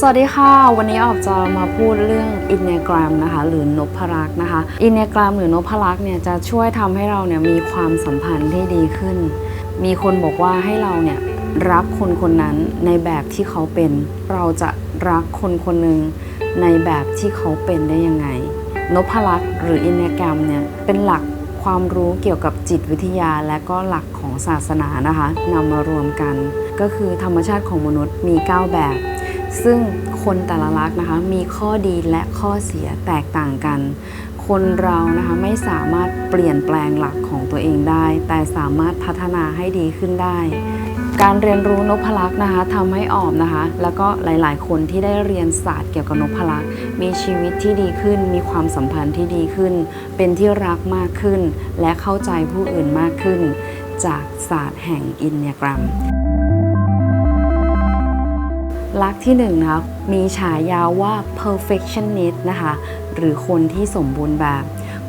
สวัสดีค่ะ วันนี้ออกจะมาพูดเรื่องอินเนกร m นะคะ หรือนพรักนะคะ อินเนกร m หรือนพรักเนี่ยจะช่วยทำให้เราเนี่ยมีความสัมพันธ์ที่ดีขึ้น มีคนบอกว่าให้เราเนี่ยรักคนคนนั้นในแบบที่เขาเป็น เราจะรักคนคนหนึ่งในแบบที่เขาเป็นได้ยังไง นพลักหรืออินเนกร m เนี่ยเป็นหลักความรู้เกี่ยวกับจิตวิทยาและก็หลักของศาสนานะคะนำมารวมกัน ก็คือธรรมชาติของมนุษย์มี 9 แบบ ซึ่งคนแต่ละลักษณ์นะคะมีข้อดีและข้อเสียแตกต่างกัน คนเรานะคะไม่สามารถเปลี่ยนแปลงหลักของตัวเองได้ แต่สามารถพัฒนาให้ดีขึ้นได้ การเรียนรู้นพลักษ์นะคะทำให้ออมนะคะ แล้วก็หลายๆ คนที่ได้เรียนศาสตร์เกี่ยวกับนพลักษ์มีชีวิตที่ดีขึ้น มีความสัมพันธ์ที่ดีขึ้น เป็นที่รักมากขึ้น และเข้าใจผู้อื่นมากขึ้น จากศาสตร์แห่งอินเนียกรัม ลักษณ์ที่หนึ่งนะคะมีฉายาว่า perfectionist นะคะหรือคนที่สมบูรณ์แบบ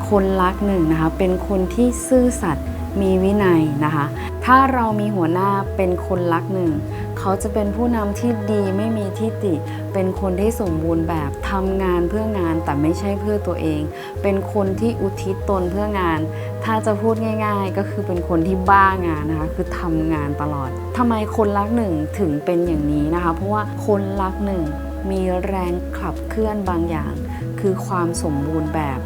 คนลักษณ์หนึ่งนะคะเป็นคนที่ซื่อสัตย์มีวินัยนะคะถ้าเรามีหัวหน้าเป็นคนลักษณ์หนึ่งเขาจะเป็นผู้นำที่ดีไม่มีทิฏฐิเป็นคนที่สมบูรณ์แบบทำงานเพื่องานแต่ไม่ใช่เพื่อตัวเอง เป็นคนที่อุทิศตนเพื่องาน ถ้าจะพูดง่าย ๆ ก็คือเป็นคนที่บ้างานนะคะ คือทำงานตลอดทำไมคนรักหนึ่งถึงเป็นอย่างนี้นะคะ เพราะว่าคนรักหนึ่งมีแรงขับเคลื่อนบางอย่าง คือความสมบูรณ์แบบ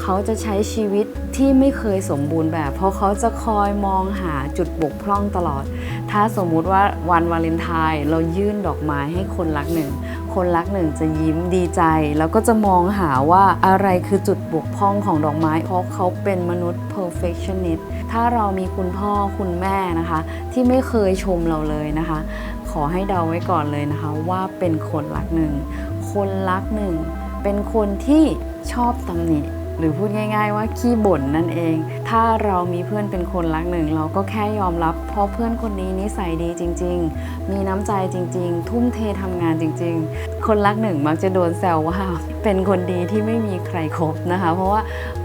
เขาจะใช้ชีวิตที่ไม่เคยสมบูรณ์แบบ เพราะเขาจะคอยมองหาจุดบกพร่องตลอด ถ้าสมมุติว่าวันวาเลนไทน์เรายื่นดอกไม้ให้คนรักหนึ่ง คนรักหนึ่งจะยิ้มดีใจ แล้วก็จะมองหาว่าอะไรคือจุดบกพร่องของดอกไม้เพราะเขาเป็นมนุษย์ perfectionist ถ้าเรามีคุณพ่อคุณแม่นะคะ ที่ไม่เคยชมเราเลยนะคะ ขอให้เดาไว้ก่อนเลยนะคะ ว่าเป็นคนรักหนึ่ง คนรักหนึ่ง เป็นคนที่ชอบตำหนิ หรือพูดง่าย ๆ ว่าขี้บ่นนั่นเอง ถ้าเรามีเพื่อนเป็นคนรักหนึ่ง เราก็แค่ยอมรับ เพราะเพื่อนคนนี้นิสัยดีจริง ๆ มีน้ำใจจริง ๆ ทุ่มเททำงานจริง ๆ คนรักหนึ่งมักจะโดนแซวว่าเป็นคนดีที่ไม่มีใครครบนะคะ เพราะว่า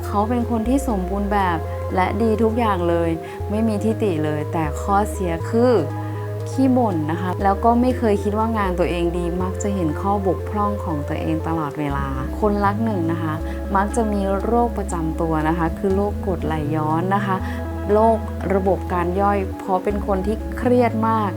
เขาเป็นคนที่สมบูรณ์แบบและดีทุกอย่างเลย ไม่มีทิฏฐิเลย แต่ข้อเสียคือ ขี้บ่นนะคะ แล้วก็ไม่เคยคิดว่างานตัวเองดีมักจะเห็นข้อบกพร่องของตัวเองตลอดเวลา คนรักหนึ่งนะคะ มักจะมีโรคประจำตัวนะคะ คือโรคกรดไหลย้อนนะคะโรคระบบการย่อย เพราะเป็นคนที่เครียดมาก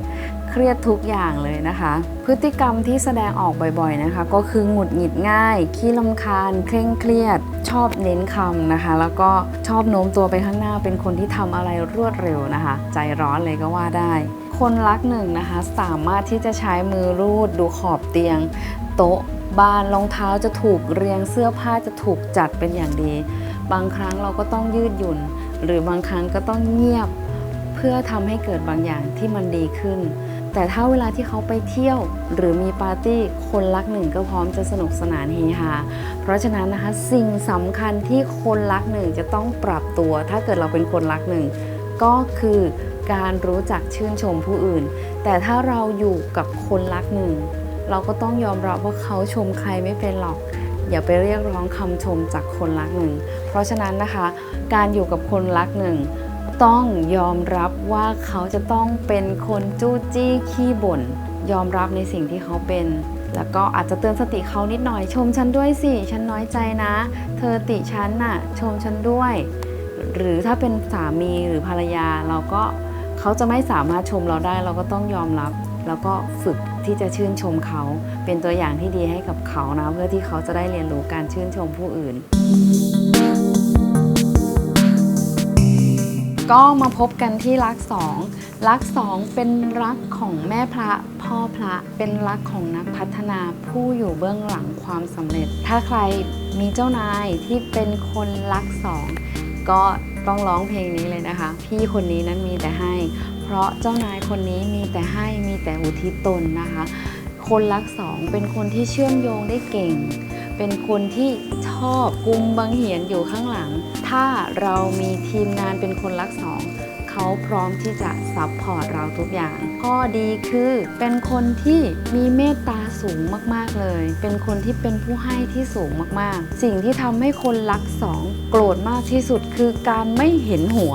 เครียดทุกอย่างเลยนะคะ พฤติกรรมที่แสดงออกบ่อยๆนะคะ ก็คือหงุดหงิดง่าย ขี้ลำคาญ เคร่งเครียด ชอบเน้นคำนะคะ แล้วก็ชอบโน้มตัวไปข้างหน้าเป็นคนที่ทำอะไรรวดเร็วนะคะ ใจร้อนเลยก็ว่าได้ คนรักหนึ่งนะคะ สามารถที่จะใช้มือรูดดูขอบเตียง โต๊ะบ้านรองเท้าจะถูกเรียงเสื้อผ้าจะถูกจัดเป็นอย่างดี บางครั้งเราก็ต้องยืดหยุ่น หรือบางครั้งก็ต้องเงียบ เพื่อทำให้เกิดบางอย่างที่มันดีขึ้น แต่ถ้าเวลาที่เขาไปเที่ยว หรือมีปาร์ตี้คนรักหนึ่งก็พร้อมจะสนุกสนานเฮฮาเพราะฉะนั้นนะคะสิ่งสำคัญที่คนรักหนึ่งจะต้องปรับตัว ถ้าเกิดเราเป็นคนรักหนึ่งก็คือ การรู้จักชื่นชมผู้อื่น แต่ถ้าเราอยู่กับคนรักหนึ่ง เราก็ต้องยอมรับว่าเขาชมใครไม่เป็นหรอก อย่าไปเรียกร้องคำชมจากคนรักหนึ่ง เพราะฉะนั้นนะคะ การอยู่กับคนรักหนึ่ง ต้องยอมรับว่าเขาจะต้องเป็นคนจู้จี้ขี้บ่น ยอมรับในสิ่งที่เขาเป็นแล้วก็อาจจะเตือนสติเขานิดหน่อยชมฉันด้วยสิ ฉันน้อยใจนะ เธอติฉันน่ะ ชมฉันด้วย หรือถ้าเป็นสามีหรือภรรยาเราก็ เขาจะไม่สามารถชมเราได้ เราก็ต้องยอมรับ แล้วก็ฝึกที่จะชื่นชมเขา เป็นตัวอย่างที่ดีให้กับเขานะเพื่อที่เขาจะได้เรียนรู้การชื่นชมผู้อื่น ก็มาพบกันที่รักสองรักสองเป็นรักของแม่พระพ่อพระเป็นรักของนักพัฒนาผู้อยู่เบื้องหลังความสำเร็จ ถ้าใครมีเจ้านายที่เป็นคนรักสองก็ ต้องร้องเพลงนี้เลยนะคะ พี่คนนี้นั้นมีแต่ให้ เพราะเจ้านายคนนี้มีแต่ให้มีแต่อุทิศตนนะคะ คนรักสองเป็นคนที่เชื่อมโยงได้เก่ง เป็นคนที่ชอบกุมบังเหียนอยู่ข้างหลัง ถ้าเรามีทีมงานเป็นคนรักสอง เขาพร้อมที่จะซัพพอร์ตเราทุกอย่าง ข้อดีคือเป็นคนที่มีเมตตาสูงมากๆเลย เป็นคนที่เป็นผู้ให้ที่สูงมากๆ สิ่งที่ทำให้คนรักสองโกรธมากที่สุดคือการไม่เห็นหัว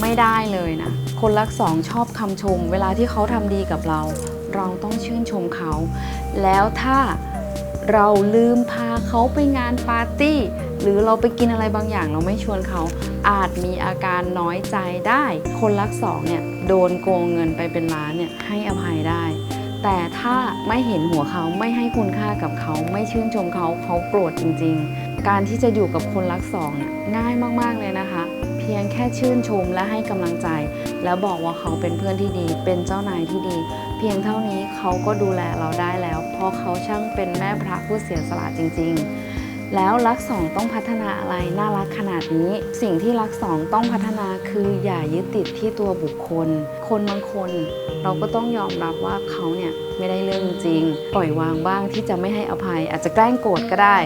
ไม่ได้เลยนะ คนรักสองชอบคำชม เวลาที่เขาทำดีกับเรา เราต้องชื่นชมเขา แล้วถ้าเราลืมพาเขาไปงานปาร์ตี้ หรือเราไปกินอะไรบางอย่างเราไม่ชวนเขาอาจมีอาการน้อยใจได้ คนรักสองเนี่ยโดนโกงเงินไปเป็นล้านเนี่ยให้อภัยได้ แต่ถ้าไม่เห็นหัวเขาไม่ให้คุณค่ากับเขา ไม่ชื่นชมเขาเขาโกรธจริง ๆ การที่จะอยู่กับคนรักสองเนี่ยง่ายมากๆเลยนะคะ เพียงแค่ชื่นชมและให้กำลังใจ แล้วบอกว่าเขาเป็นเพื่อนที่ดี เป็นเจ้านายที่ดี เพียงเท่านี้เขาก็ดูแลเราได้แล้ว เพราะเขาช่างเป็นแม่พระผู้เสียสละจริง ๆ แล้วรักสองต้องพัฒนาอะไรน่ารักขนาดนี้ สิ่งที่รักสองต้องพัฒนาคืออย่ายึดติดที่ตัวบุคคล คนบางคน เราก็ต้องยอมรับว่าเขาเนี่ยไม่ได้เรื่องจริง ปล่อยวางบ้างที่จะไม่ให้อภัย อาจจะแกล้งโกรธก็ได้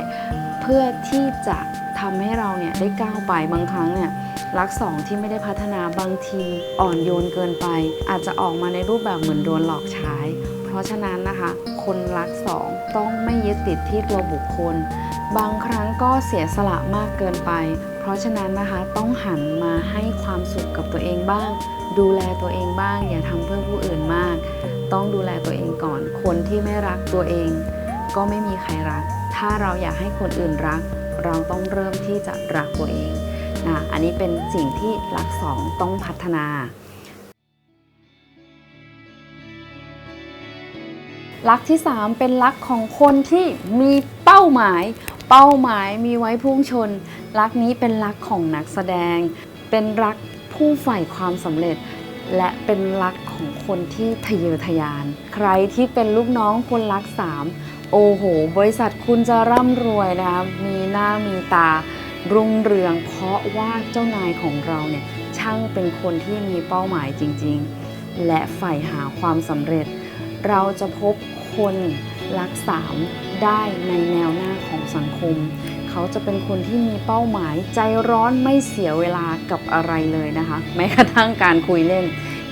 เพื่อที่จะทำให้เราเนี่ยได้ก้าวไปบางครั้งเนี่ยรักสองที่ไม่ได้พัฒนาบางทีอ่อนโยนเกินไป อาจจะออกมาในรูปแบบเหมือนโดนหลอกใช้ เพราะฉะนั้นนะคะ คนรักสองต้องไม่ยึดติดที่ตัวบุคคล บางครั้งก็เสียสละมากเกินไป เพราะฉะนั้นนะคะต้องหันมาให้ความสุขกับตัวเองบ้าง ดูแลตัวเองบ้าง อย่าทำเพื่อผู้อื่นมาก ต้องดูแลตัวเองก่อน คนที่ไม่รักตัวเอง ก็ไม่มีใครรัก ถ้าเราอยากให้คนอื่นรัก เราต้องเริ่มที่จะรักตัวเองนะอันนี้เป็นสิ่งที่รักสองต้องพัฒนาลักที่ 3 เป็นลักของคนที่มีเป้าหมาย เป้าหมายมีไว้พุ่งชนลักนี้เป็นลักของนักแสดง เป็นรักผู้ใฝ่ความสำเร็จ และเป็นรักของคนที่ทะเยอทะยาน ใครที่เป็นลูกน้องคนรักสามโอ้โห บริษัทคุณจะร่ำรวยนะคะมีหน้ามีตารุ่งเรือง เพราะว่าเจ้านายของเราเนี่ยช่างเป็นคนที่มีเป้าหมายจริง ๆ และใฝ่หาความสำเร็จ เราจะพบคน รักสามได้ในแนวหน้าของสังคม เขาจะเป็นคนที่มีเป้าหมายใจร้อนไม่เสียเวลากับอะไรเลยนะคะ แม้กระทั่งการคุยเล่น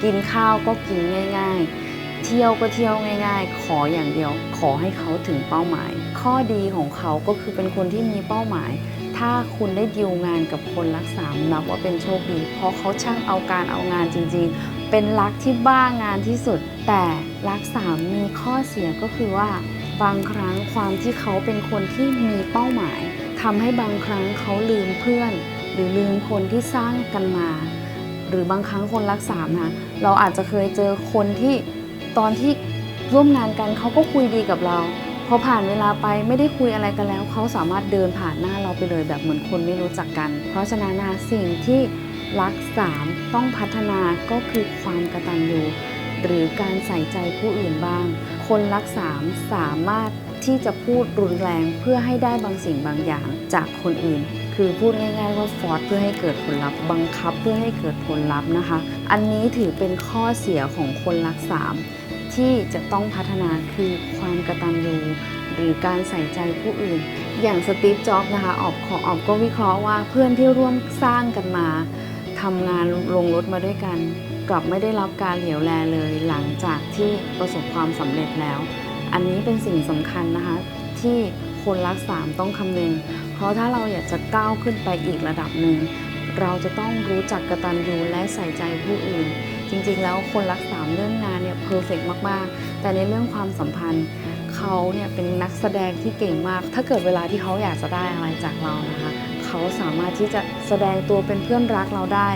กินข้าวก็กินง่าย ๆ เที่ยวก็เที่ยวง่าย ๆ ขออย่างเดียว ขอให้เขาถึงเป้าหมาย ข้อดีของเขาก็คือเป็นคนที่มีเป้าหมายถ้าคุณได้ดีลงานกับคนรักสามนับว่าเป็นโชคดี เพราะเขาช่างเอาการเอางานจริง ๆ เป็นรักที่บ้างานที่สุด แต่รักสามมีข้อเสียก็คือว่า บางครั้งความที่เขาเป็นคนที่มีเป้าหมายทำให้บางครั้งเขาลืมเพื่อน หรือลืมคนที่สร้างกันมา หรือบางครั้งคนรักสามนะเราอาจจะเคยเจอคนที่ตอนที่ร่วมงานกันเขาก็คุยดีกับเราพอผ่านเวลาไปไม่ได้คุยอะไรกันแล้ว เขาสามารถเดินผ่านหน้าเราไปเลยแบบเหมือนคนไม่รู้จักกัน เพราะฉะนั้นนะสิ่งที่ รักสามต้องพัฒนาก็คือความกระตัญญูหรือการใส่ใจผู้อื่นบ้าง คนรักสามสามารถที่จะพูดรุนแรงเพื่อให้ได้บางสิ่งบางอย่างจากคนอื่น คือพูดง่าย ๆ ว่าฟอร์สเพื่อให้เกิดผลลัพธ์บังคับเพื่อให้เกิดผลลัพธ์นะคะ อันนี้ถือเป็นข้อเสียของคนรักสามที่จะต้องพัฒนาคือความกระตัญญูหรือการใส่ใจผู้อื่น อย่างสตีฟ จ็อบส์นะคะออบขอออบก็วิเคราะห์ว่าเพื่อนที่ร่วมสร้างกันมา ทำงานลงรถมาด้วยกัน กลับไม่ได้รับการเหลียวแลเลยหลังจากที่ประสบความสำเร็จแล้ว อันนี้เป็นสิ่งสำคัญนะคะ ที่คนรักสามต้องคำนึง เพราะถ้าเราอยากจะก้าวขึ้นไปอีกระดับหนึ่ง เราจะต้องรู้จักกระตัญญูและใส่ใจผู้อื่น จริงๆ แล้วคนรักสามเรื่องงานเนี่ยเพอร์เฟกมากๆ แต่ในเรื่องความสัมพันธ์เขาเนี่ยเป็นนักแสดงที่เก่งมาก ถ้าเกิดเวลาที่เขาอยากจะได้อะไรจากเรานะคะ เขาสามารถที่จะแสดงตัวเป็นเพื่อนรักเราได้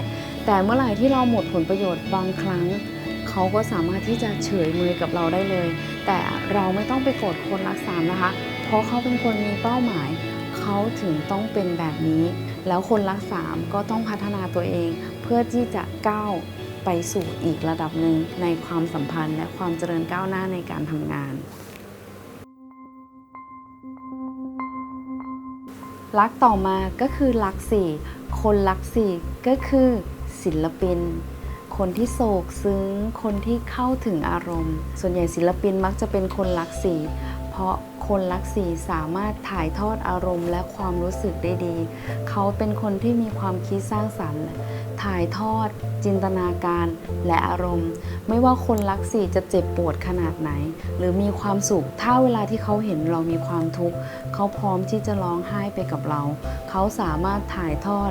แต่เมื่อไหร่ที่เราหมดผลประโยชน์บางครั้ง เขาก็สามารถที่จะเฉยมือกับเราได้เลย แต่เราไม่ต้องไปโกรธคนรักสามนะคะ เพราะเขาเป็นคนมีเป้าหมาย เขาถึงต้องเป็นแบบนี้ แล้วคนรักสามก็ต้องพัฒนาตัวเอง เพื่อที่จะก้าวไปสู่อีกระดับหนึ่งในความสัมพันธ์และความเจริญก้าวหน้าในการทำงาน ลักต่อมาก็คือลักสี่คนลักสี่ก็คือศิลปิน คนที่โศกซึ้ง คนที่เข้าถึงอารมณ์ ส่วนใหญ่ศิลปินมักจะเป็นคนลักสี่เพราะคนลักสีสามารถถ่ายทอดอารมณ์และความรู้สึกได้ดี เขาเป็นคนที่มีความคิดสร้างสรรค์ ถ่ายทอด จินตนาการและอารมณ์ ไม่ว่าคนรักสี่จะเจ็บปวดขนาดไหน หรือมีความสุข ถ้าเวลาที่เขาเห็นเรามีความทุกข์เขาพร้อมที่จะร้องไห้ไปกับเรา เขาสามารถถ่ายทอด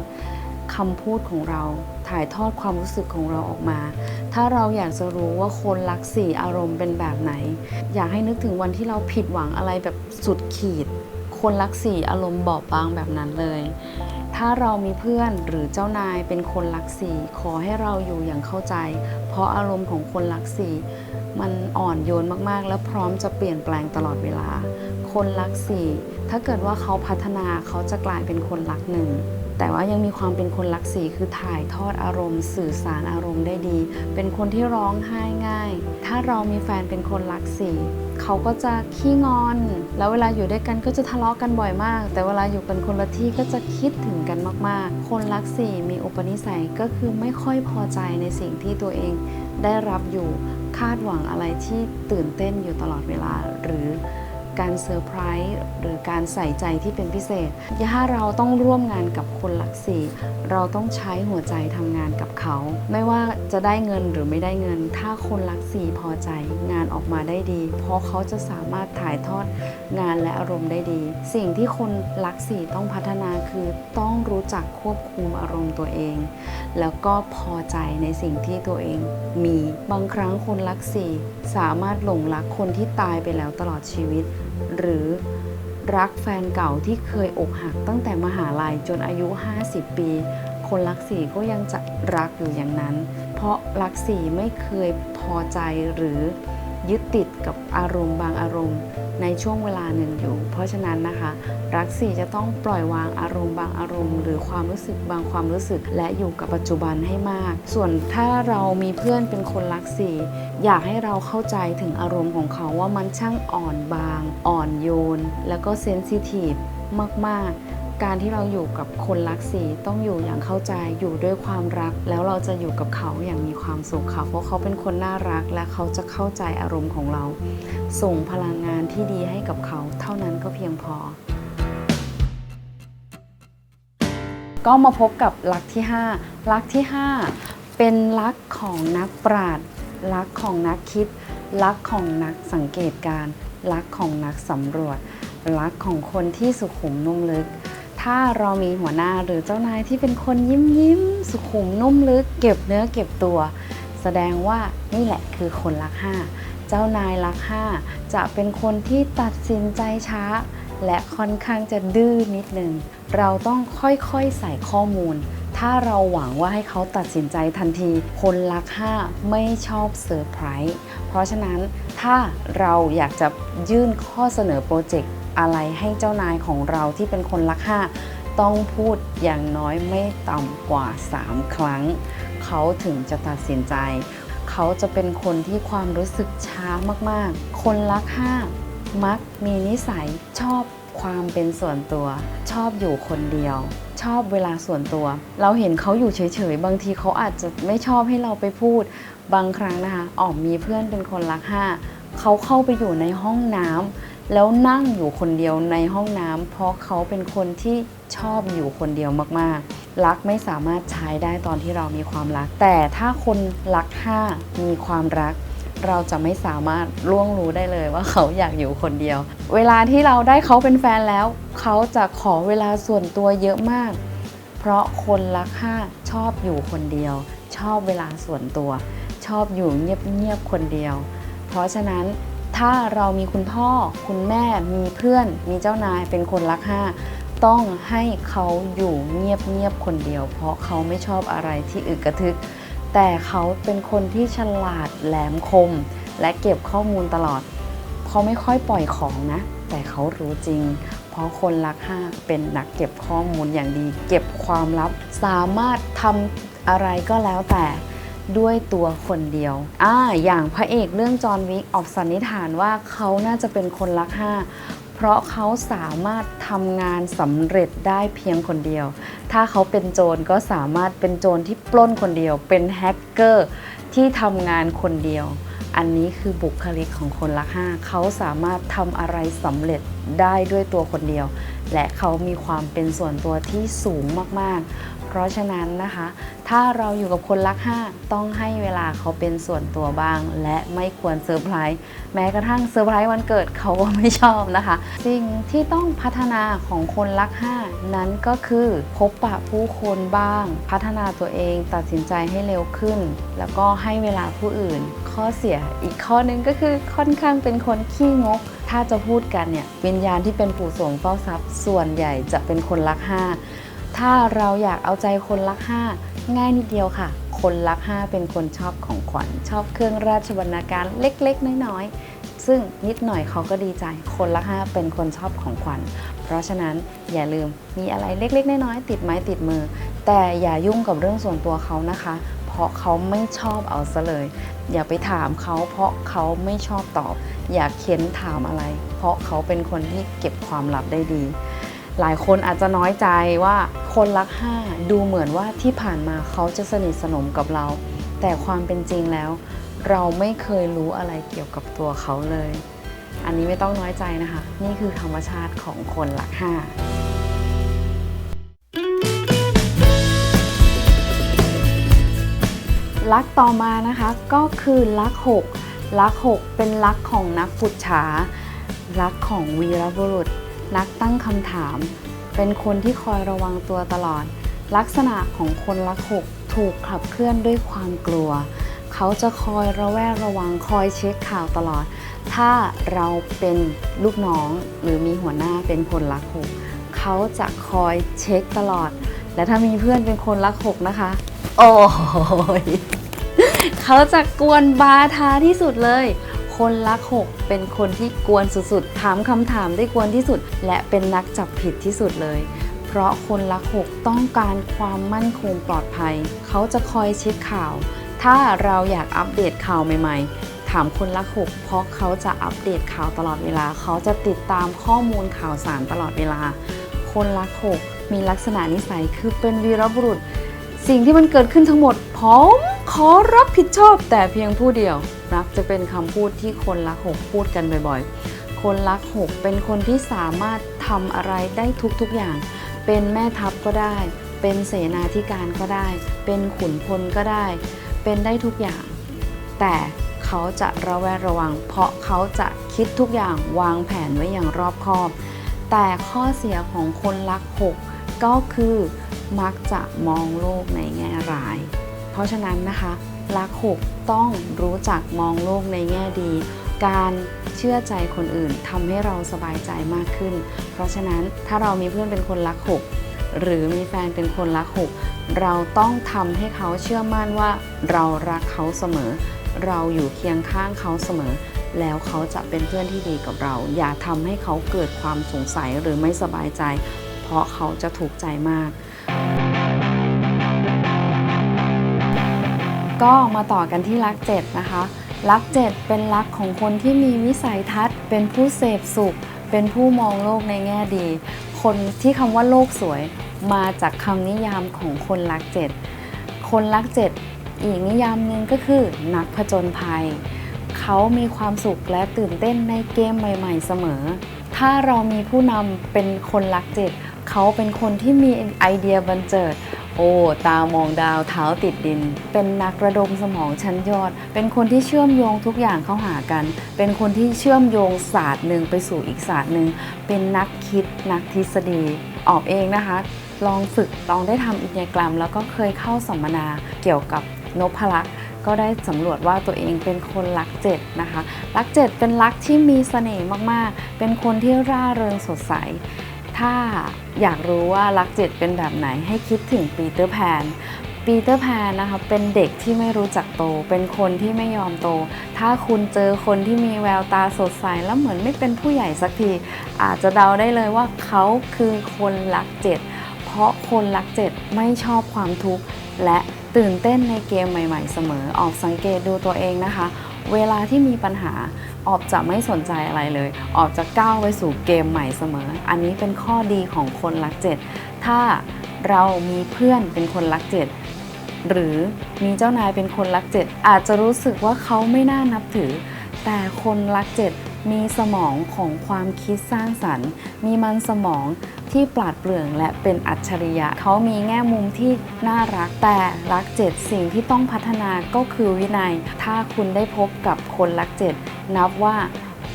คำพูดของเรา ถ่ายทอดความรู้สึกของเราออกมา ถ้าเราอยากจะรู้ว่าคนรักสี่อารมณ์เป็นแบบไหน อยากให้นึกถึงวันที่เราผิดหวังอะไรแบบสุดขีด คนรักสี่อารมณ์บอบบางแบบนั้นเลย ถ้าเรามีเพื่อนหรือเจ้านายเป็นคนรักสีขอให้เราอยู่อย่างเข้าใจ เพราะอารมณ์ของคนรักสีมันอ่อนโยนมากๆ และพร้อมจะเปลี่ยนแปลงตลอดเวลา คนรักสีถ้าเกิดว่าเขาพัฒนาเขาจะกลายเป็นคนรักหนึ่ง แต่ว่ายังมีความเป็นคนรักสีคือถ่ายทอดอารมณ์ สื่อสารอารมณ์ได้ดี เป็นคนที่ร้องไห้ง่าย ถ้าเรามีแฟนเป็นคนรักสีเขาก็จะขี้งอน แล้วเวลาอยู่ด้วยกันก็จะทะเลาะกันบ่อยมาก แต่เวลาอยู่กันคนละที่ก็จะคิดถึงกันมากๆ คนรักสีมีอุปนิสัยก็คือไม่ค่อยพอใจในสิ่งที่ตัวเองได้รับอยู่คาดหวังอะไรที่ตื่นเต้นอยู่ตลอดเวลาหรือ การเซอร์ไพรส์หรือการใส่ใจที่เป็นพิเศษ ถ้าเราต้องร่วมงานกับคนหลักสี่เราต้องใช้หัวใจทำงานกับเขา ไม่ว่าจะได้เงินหรือไม่ได้เงิน ถ้าคนหลักสี่พอใจ งานออกมาได้ดี เพราะเขาจะสามารถถ่ายทอดงานและอารมณ์ได้ดี สิ่งที่คนหลักสี่ต้องพัฒนาคือต้องรู้จักควบคุมอารมณ์ตัวเองแล้วก็พอใจในสิ่งที่ตัวเองมีบางครั้งคนรักสี่สามารถหลงรักคนที่ตายไปแล้วตลอดชีวิต หรือรักแฟนเก่าที่เคยอกหักตั้งแต่มหาลัยจนอายุ 50 ปี คนรักสี่ก็ยังจะรักอยู่อย่างนั้น เพราะรักสี่ไม่เคยพอใจหรือ ยึดติดกับอารมณ์บางอารมณ์ในช่วงเวลาหนึ่งอยู่ เพราะฉะนั้นนะคะ รักสี่จะต้องปล่อยวางอารมณ์บางอารมณ์ หรือความรู้สึกบางความรู้สึก และอยู่กับปัจจุบันให้มาก ส่วนถ้าเรามีเพื่อนเป็นคนรักสี่อยากให้เราเข้าใจถึงอารมณ์ของเขาว่ามันช่างอ่อนบาง อ่อนโยน แล้วก็เซนซิทีฟมากๆ การที่เราอยู่กับคนรักสีต้องอยู่อย่างเข้าใจอยู่ด้วยความรัก แล้วเราจะอยู่กับเขาอย่างมีความสุขค่ะเพราะเขาเป็นคนน่ารักและเขาจะเข้าใจอารมณ์ของเรา ส่งพลังงานที่ดีให้กับเขา เท่านั้นก็เพียงพอ ก็มาพบกับลักที่ 5 ลักที่ 5 เป็นลักของนักปราชญ์ลักของนักคิด ลักของนักสังเกตการณ์ลักของนักสำรวจ ลักของคนที่สุขุมนุ่มลึก ถ้าเรามีหัวหน้าหรือเจ้านายที่เป็นคนยิ้มยิ้มสุขุมนุ่มลึกเก็บเนื้อเก็บตัว แสดงว่านี่แหละคือคนรักห้าเจ้านายรักห้าจะเป็นคนที่ตัดสินใจช้า และค่อนข้างจะดื้อนิดนึง เราต้องค่อยๆใส่ข้อมูล ถ้าเราหวังว่าให้เขาตัดสินใจทันที คนรักห้าไม่ชอบเซอร์ไพรส์เพราะฉะนั้นถ้าเราอยากจะยื่นข้อเสนอโปรเจกต์ อะไรให้เจ้านายของเราที่เป็นคนรักห้าต้องพูดอย่างน้อยไม่ต่ำกว่า 3 ครั้ง เขาถึงจะตัดสินใจ เขาจะเป็นคนที่ความรู้สึกช้ามากๆ คนรักห้ามักมีนิสัยชอบความเป็นส่วนตัว ชอบอยู่คนเดียว ชอบเวลาส่วนตัว เราเห็นเขาอยู่เฉยๆ บางทีเขาอาจจะไม่ชอบให้เราไปพูด บางครั้งนะคะออมมีเพื่อนเป็นคนรักห้าเขาเข้าไปอยู่ในห้องน้ำ แล้วนั่งอยู่คนเดียวในห้องน้ำเพราะเขาเป็นคนที่ชอบอยู่คนเดียวมากๆ รักไม่สามารถใช้ได้ตอนที่เรามีความรัก แต่ถ้าคนรักห้ามีความรัก เราจะไม่สามารถล่วงรู้ได้เลยว่าเขาอยากอยู่คนเดียว เวลาที่เราได้เขาเป็นแฟนแล้ว เขาจะขอเวลาส่วนตัวเยอะมาก เพราะคนรักห้าชอบอยู่คนเดียว ชอบเวลาส่วนตัว ชอบอยู่เงียบๆคนเดียว เพราะฉะนั้น ถ้าเรามีคุณพ่อ คุณแม่มีเพื่อน มีเจ้านายเป็นคนรักห้าต้องให้เขาอยู่เงียบๆคนเดียว เพราะเขาไม่ชอบอะไรที่อึกกระทึก แต่เขาเป็นคนที่ฉลาดแหลมคม และเก็บข้อมูลตลอด เขาไม่ค่อยปล่อยของนะ แต่เขารู้จริง เพราะคนรักห้าเป็นนักเก็บข้อมูลอย่างดี เก็บความลับ สามารถทำอะไรก็แล้วแต่ ด้วยตัวคนเดียวอ่าอย่างพระเอกเรื่องจอห์นวิกออกสันนิษฐานว่าเขาน่าจะเป็นคนรักห้าเพราะเขาสามารถทำงานสำเร็จได้เพียงคนเดียว ถ้าเขาเป็นโจรก็สามารถเป็นโจรที่ปล้นคนเดียว เป็นแฮกเกอร์ที่ทำงานคนเดียว อันนี้คือบุคลิกของคนรักห้าเขาสามารถทำอะไรสำเร็จได้ด้วยตัวคนเดียว และเขามีความเป็นส่วนตัวที่สูงมากๆ เพราะฉะนั้นนะคะ ถ้าเราอยู่กับคนรัก5ต้องให้เวลาเขาเป็นส่วนตัวบ้าง และไม่ควรเซอร์ไพรส์แม้กระทั่งเซอร์ไพรส์วันเกิดเขาก็ไม่ชอบนะคะ สิ่งที่ต้องพัฒนาของคนรัก5นั้นก็คือพบปะผู้คนบ้าง พัฒนาตัวเองตัดสินใจให้เร็วขึ้น แล้วก็ให้เวลาผู้อื่น ข้อเสียอีกข้อหนึงก็คือค่อนข้างเป็นคนขี้งกถ้าจะพูดกันเนี่ยวิญญาณที่เป็นปู่โสมเฝ้าทรัพย์ ส่วนใหญ่จะเป็นคนรัก5 ถ้าเราอยากเอาใจคนรัก5ง่ายนิดเดียวค่ะ คนรัก5เป็นคนชอบของขวัญ ชอบเครื่องราชบรรณาการเล็กๆ น้อยๆ ซึ่งนิดหน่อยเขาก็ดีใจ คนรัก5เป็นคนชอบของขวัญ เพราะฉะนั้นอย่าลืมมีอะไรเล็กๆ น้อยๆ ติดไม้ติดมือ แต่อย่ายุ่งกับเรื่องส่วนตัวเขานะคะ เพราะเขาไม่ชอบเอาซะเลย อย่าไปถามเขาเพราะเขาไม่ชอบตอบ อย่าเค้นถามอะไร เพราะเขาเป็นคนที่เก็บความลับได้ดี หลายคนอาจจะน้อยใจว่าคนรักห้าดูเหมือนว่าที่ผ่านมาเขาจะสนิทสนมกับเรา แต่ความเป็นจริงแล้ว เราไม่เคยรู้อะไรเกี่ยวกับตัวเขาเลย อันนี้ไม่ต้องน้อยใจนะคะ นี่คือธรรมชาติของคนรักห้าลักต่อมานะคะก็คือลักหกลักหกเป็นลักของนักปุจฉาลักของวีรบุรุษ นักตั้งคำถาม เป็นคนที่คอยระวังตัวตลอด ลักษณะของคนลักหกถูกขับเคลื่อนด้วยความกลัว เขาจะคอยระแวดระวังคอยเช็คข่าวตลอด ถ้าเราเป็นลูกน้องหรือมีหัวหน้าเป็นคนลักหกเขาจะคอยเช็คตลอด และถ้ามีเพื่อนเป็นคนลักหกนะคะ โอ้ยเขาจะกวนบาทาที่สุดเลย คนรักหกเป็นคนที่กวนสุดๆ ถามคำถามได้กวนที่สุด และเป็นนักจับผิดที่สุดเลย เพราะคนรักหกต้องการความมั่นคงปลอดภัย เขาจะคอยเช็คข่าว ถ้าเราอยากอัปเดตข่าวใหม่ๆ ถามคนรักหกเพราะเขาจะอัปเดตข่าวตลอดเวลา เขาจะติดตามข้อมูลข่าวสารตลอดเวลา คนรักหกมีลักษณะนิสัยคือเป็นวีรบุรุษ สิ่งที่มันเกิดขึ้นทั้งหมดผมขอรับผิดชอบแต่เพียงผู้เดียว รักจะเป็นคำพูดที่คนรักหกพูดกันบ่อยๆ คนรักหกเป็นคนที่สามารถทำอะไรได้ทุกๆอย่าง เป็นแม่ทัพก็ได้ เป็นเสนาธิการก็ได้ เป็นขุนพลก็ได้ เป็นได้ทุกอย่าง แต่เขาจะระแวดระวัง เพราะเขาจะคิดทุกอย่างวางแผนไว้อย่างรอบคอบ แต่ข้อเสียของคนรักหกก็คือมักจะมองโลกในแง่ร้าย เพราะฉะนั้นนะคะ รักหกต้องรู้จักมองโลกในแง่ดี การเชื่อใจคนอื่นทำให้เราสบายใจมากขึ้น เพราะฉะนั้นถ้าเรามีเพื่อนเป็นคนรักหกหรือมีแฟนเป็นคนรักหกเราต้องทำให้เขาเชื่อมั่นว่าเรารักเขาเสมอ เราอยู่เคียงข้างเขาเสมอ แล้วเขาจะเป็นเพื่อนที่ดีกับเรา อย่าทำให้เขาเกิดความสงสัยหรือไม่สบายใจ เพราะเขาจะถูกใจมาก ก็มาต่อกันที่รักเจ็ดนะคะรักเจ็ดเป็นรักของคนที่มีวิสัยทัศน์ เป็นผู้เสพสุข เป็นผู้มองโลกในแง่ดี คนที่คำว่าโลกสวยมาจากคำนิยามของคนรักเจ็ดคนรักเจ็ดอีกนิยามหนึ่งก็คือนักผจญภัย เขามีความสุขและตื่นเต้นในเกมใหม่ ๆ เสมอ ถ้าเรามีผู้นำเป็นคนรักเจ็ดเขาเป็นคนที่มีไอเดียบันเจิด โอ้ ตามองดาวเท้าติดดิน เป็นนักระดมสมองชั้นยอด เป็นคนที่เชื่อมโยงทุกอย่างเข้าหากัน เป็นคนที่เชื่อมโยงศาสตร์หนึ่งไปสู่อีกศาสตร์หนึ่ง เป็นนักคิดนักทฤษฎี ออกเองนะคะ ลองฝึกลองได้ทำอินเยกรัมแล้วก็เคยเข้าสัมมนาเกี่ยวกับนพลักษ์ก็ได้สำรวจว่าตัวเองเป็นคนรักเจ็ดนะคะ รักเจ็ดเป็นรักที่มีเสน่ห์มากๆ เป็นคนที่ร่าเริงสดใส ถ้าอยากรู้ว่ารักเจ็ดเป็นแบบไหนให้คิดถึงปีเตอร์แพนปีเตอร์แพนนะคะเป็นเด็กที่ไม่รู้จักโต เป็นคนที่ไม่ยอมโต ถ้าคุณเจอคนที่มีแววตาสดใสแล้วเหมือนไม่เป็นผู้ใหญ่สักที อาจจะเดาได้เลยว่าเขาคือคนรักเจ็ด เพราะคนรักเจ็ดไม่ชอบความทุกข์และตื่นเต้นในเกมใหม่ ๆ เสมอออกสังเกตดูตัวเองนะคะ เวลาที่มีปัญหา ออบจะไม่สนใจอะไรเลย ออบจะก้าวไปสู่เกมใหม่เสมอ อันนี้เป็นข้อดีของคนรักเจ็ด ถ้าเรามีเพื่อนเป็นคนรักเจ็ด หรือมีเจ้านายเป็นคนรักเจ็ด อาจจะรู้สึกว่าเขาไม่น่านับถือ แต่คนรักเจ็ด มีสมองของความคิดสร้างสรรค์ มีมันสมองที่ปราดเปรื่องและเป็นอัจฉริยะ เขามีแง่มุมที่น่ารัก แต่รักเจ็ดสิ่งที่ต้องพัฒนาก็คือวินัย ถ้าคุณได้พบกับคนรักเจ็ดนับว่า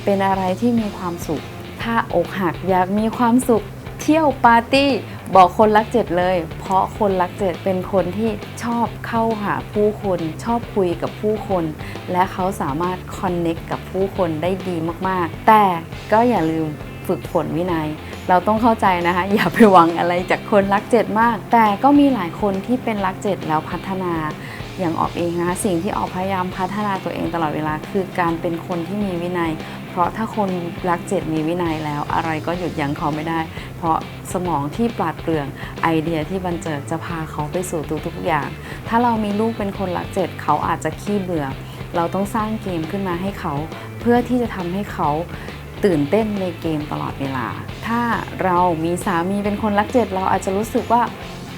เป็นอะไรที่มีความสุข ถ้าอกหักอยากมีความสุข เที่ยวปาร์ตี้ บอกคนรักเจ็ดเลย เพราะคนรักเจ็ดเป็นคนที่ชอบเข้าหาผู้คน ชอบคุยกับผู้คน และเขาสามารถคอนเน็กกับผู้คนได้ดีมากๆ แต่ก็อย่าลืมฝึกฝนวินัย เราต้องเข้าใจนะคะ อย่าไปหวังอะไรจากคนรักเจ็ดมาก แต่ก็มีหลายคนที่เป็นรักเจ็ดแล้วพัฒนาอย่างออกเองนะคะสิ่งที่ออกพยายามพัฒนาตัวเองตลอดเวลา คือการเป็นคนที่มีวินัย เพราะถ้าคนรักเจ็ดมีวินัยแล้ว อะไรก็หยุดยั้งเขาไม่ได้ เพราะสมองที่ปราดเปรื่องไอเดียที่บันเจิดจะพาเขาไปสู่ทุกๆอย่าง ถ้าเรามีลูกเป็นคนรักเจ็ดเขาอาจจะขี้เบื่อ เราต้องสร้างเกมขึ้นมาให้เขา เพื่อที่จะทำให้เขาตื่นเต้นในเกมตลอดเวลา ถ้าเรามีสามีเป็นคนรักเจ็ดเราอาจจะรู้สึกว่า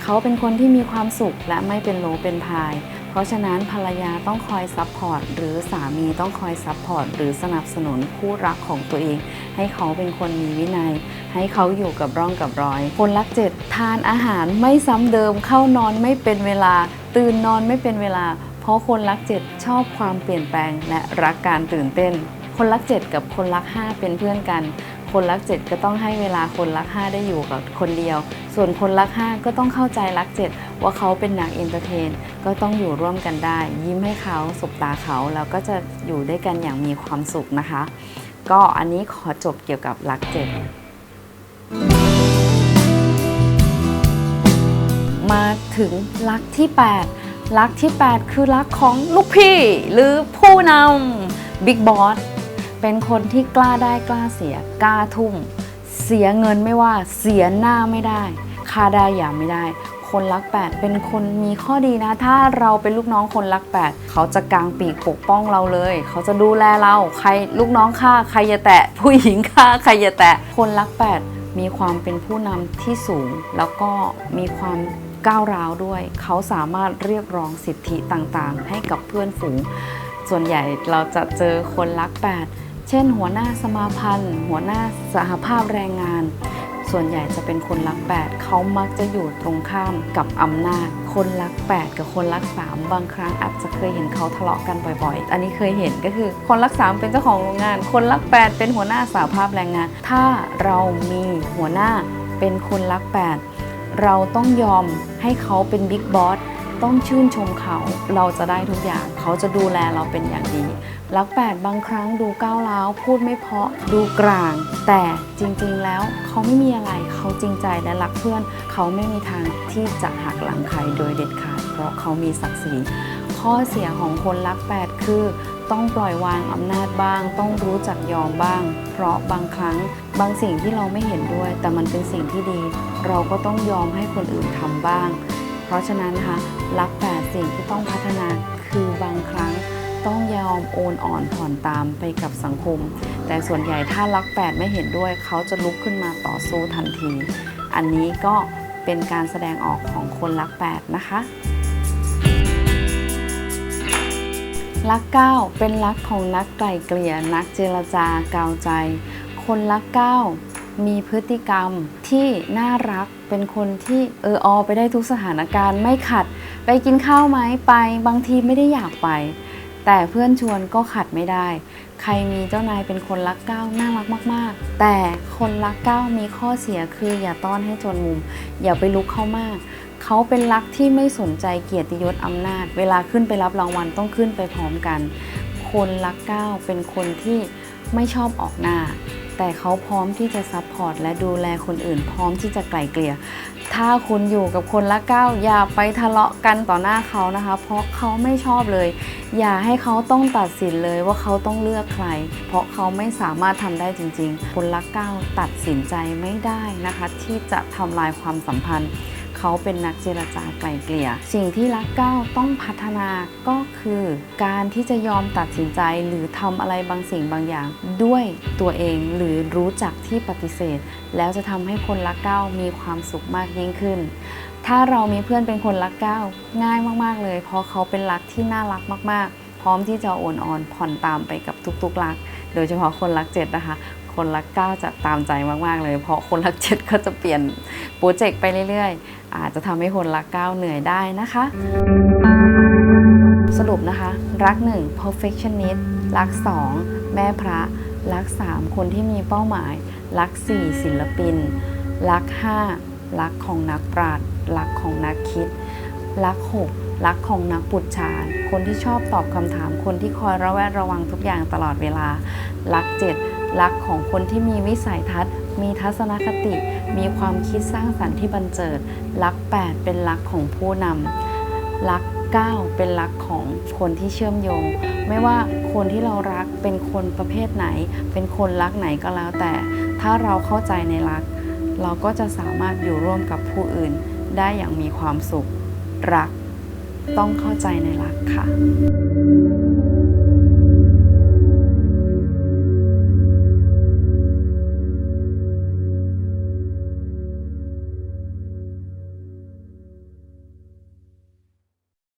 เขาเป็นคนที่มีความสุขและไม่เป็นโลเป็นพาย เพราะฉะนั้นภรรยาต้องคอยซัพพอร์ตหรือสามีต้องคอยซัพพอร์ตหรือสนับสนุนคู่รักของตัวเอง ให้เขาเป็นคนมีวินัย ให้เขาอยู่กับร่องกับรอย คนรักเจ็ดทานอาหารไม่ซ้ำเดิมเข้านอนไม่เป็นเวลา ตื่นนอนไม่เป็นเวลา เพราะคนรักเจ็ดชอบความเปลี่ยนแปลงและรักการตื่นเต้น คนรักเจ็ดกับคนรักห้าเป็นเพื่อนกัน คนรักเจ็ดก็ต้องให้เวลาคนรักห้าได้อยู่กับคนเดียว ส่วนคนรักห้าก็ต้องเข้าใจรักเจ็ดว่าเขาเป็นนักเอนเตอร์เทน ก็ต้องอยู่ร่วมกันได้ ยิ้มให้เขาสบตาเขาแล้วก็จะอยู่ด้วยกันอย่างมีความสุขนะคะ ก็อันนี้ขอจบเกี่ยวกับรักเจ็ดมาถึงรักที่ 8 รักที่ 8 คือรักของลูกพี่หรือผู้นำบิ๊กบอส เป็นคนที่กล้าได้กล้าเสียกล้าทุ่ม เสียเงินไม่ว่าเสียหน้าไม่ได้ค่าได้อย่าไม่ได้ คนรัก8เป็นคนมีข้อดีนะ ถ้าเราเป็นลูกน้องคนรัก8เขาจะกางปีกปกป้องเราเลย เขาจะดูแลเราใครลูกน้องฆ่าใครอย่าแตะ ผู้หญิงฆ่าใครอย่าแตะ คนรัก8มีความเป็นผู้นำที่สูง แล้วก็มีความก้าวร้าวด้วย เขาสามารถเรียกร้องสิทธิต่างๆ ให้กับเพื่อนฝูง ส่วนใหญ่เราจะเจอคนรัก8เช่น หัวหน้าสมาพันธ์ หัวหน้าสหภาพแรงงาน ส่วนใหญ่จะเป็นคนรัก8เขามักจะอยู่ตรงข้ามกับอำนาจ คนรัก8กับคนรัก3บางครั้งอาจจะเคยเห็นเขาทะเลาะกันบ่อยๆ อันนี้เคยเห็นก็คือ คนรัก3เป็นเจ้าของโรงงาน คนรัก8เป็นหัวหน้าสหภาพแรงงาน ถ้าเรามีหัวหน้าเป็นคนรัก8เราต้องยอมให้เขาเป็นบิ๊กบอส ต้องชื่นชมเขา เราจะได้ทุกอย่าง เขาจะดูแลเราเป็นอย่างดีรักแปดบางครั้งดูก้าวร้าวพูดไม่เพาะดูกลาง แต่จริงๆแล้วเขาไม่มีอะไรเขาจริงใจและรักเพื่อน เขาไม่มีทางที่จะหักหลังใครโดยเด็ดขาด เพราะเขามีศักดิ์ศรีข้อเสียของคนรักแปดคือต้องปล่อยวางอำนาจบ้าง ต้องรู้จักยอมบ้าง เพราะบางครั้งบางสิ่งที่เราไม่เห็นด้วย แต่มันเป็นสิ่งที่ดี เราก็ต้องยอมให้คนอื่นทำบ้าง ราะฉะนั้นนะคะรักแปดสิ่งที่ต้องพัฒนาคือบางครั้งต้องยอมโอนอ่อนผ่อนตามไปกับสังคม แต่ส่วนใหญ่ถ้ารักแปดไม่เห็นด้วย เขาจะลุกขึ้นมาต่อสู้ทันที อันนี้ก็เป็นการแสดงออกของคนรักแปดนะคะรักเก้าเป็นรักของนักไกล่เกลี่ยนักเจรจากาวใจ คนรักเก้า มีพฤติกรรมที่น่ารักเป็นคนที่เอออไปได้ทุกสถานการณ์ ไม่ขัด ไปกินข้าวไหมไปบางทีไม่ได้อยากไป แต่เพื่อนชวนก็ขัดไม่ได้ ใครมีเจ้านายเป็นคนรักเก้าน่ารักมาก ๆ แต่คนรักเก้ามีข้อเสียคืออย่าต้อนให้จนมุม อย่าไปลุกเข้ามากเขาเป็นรักที่ไม่สนใจเกียรติยศอำนาจ เวลาขึ้นไปรับรางวัลต้องขึ้นไปพร้อมกัน คนรักเก้าเป็นคนที่ไม่ชอบออกหน้า แต่เขาพร้อมที่จะซัพพอร์ตและดูแลคนอื่น พร้อมที่จะไกล่เกลี่ย ถ้าคุณอยู่กับคนละเก้าอย่าไปทะเลาะกันต่อหน้าเขานะคะ เพราะเขาไม่ชอบเลย อย่าให้เขาต้องตัดสินเลยว่าเขาต้องเลือกใคร เพราะเขาไม่สามารถทำได้จริง ๆ คนละเก้าตัดสินใจไม่ได้นะคะ ที่จะทำลายความสัมพันธ์ เขาเป็นนักเจรจาไกล่เกลี่ย สิ่งที่รักเก้าต้องพัฒนาก็คือ การที่จะยอมตัดสินใจหรือทำอะไรบางสิ่งบางอย่าง ด้วยตัวเองหรือรู้จักที่ปฏิเสธ แล้วจะทำให้คนรักเก้ามีความสุขมากยิ่งขึ้นถ้าเรามีเพื่อนเป็นคนรักเก้าง่ายมากๆเลย เพราะเขาเป็นรักที่น่ารักมากๆ พร้อมที่จะโอนอ่อนผ่อนตามไปกับทุกๆรัก โดยเฉพาะคนรักเจ็ดนะคะ คนรักเก้าจะตามใจมากๆเลย เพราะคนรักเจ็ดก็จะเปลี่ยนโปรเจกต์ไปเรื่อยๆ อาจจะทำให้คนรักก้าวเหนื่อยได้นะคะ สรุปนะคะ รัก 1 perfectionist รัก 2 แม่พระ รัก 3 คนที่มีเป้าหมาย รัก 4 ศิลปิน รัก 5 รักของนักปราชญ์รักของนักคิด รัก 6รักของนักปุจฉาคนที่ชอบตอบคำถาม คนที่คอยระแวดระวังทุกอย่างตลอดเวลา รัก7รักของคนที่มีวิสัยทัศน์ มีทัศนคติ มีความคิดสร้างสรรค์ที่บันเจิดรัก 8 เป็นรักของผู้นำรัก 9 เป็นรักของคนที่เชื่อมโยง ไม่ว่าคนที่เรารักเป็นคนประเภทไหน เป็นคนรักไหนก็แล้วแต่ ถ้าเราเข้าใจในรัก เราก็จะสามารถอยู่ร่วมกับผู้อื่น ได้อย่างมีความสุขรัก ต้องเข้าใจในรักค่ะ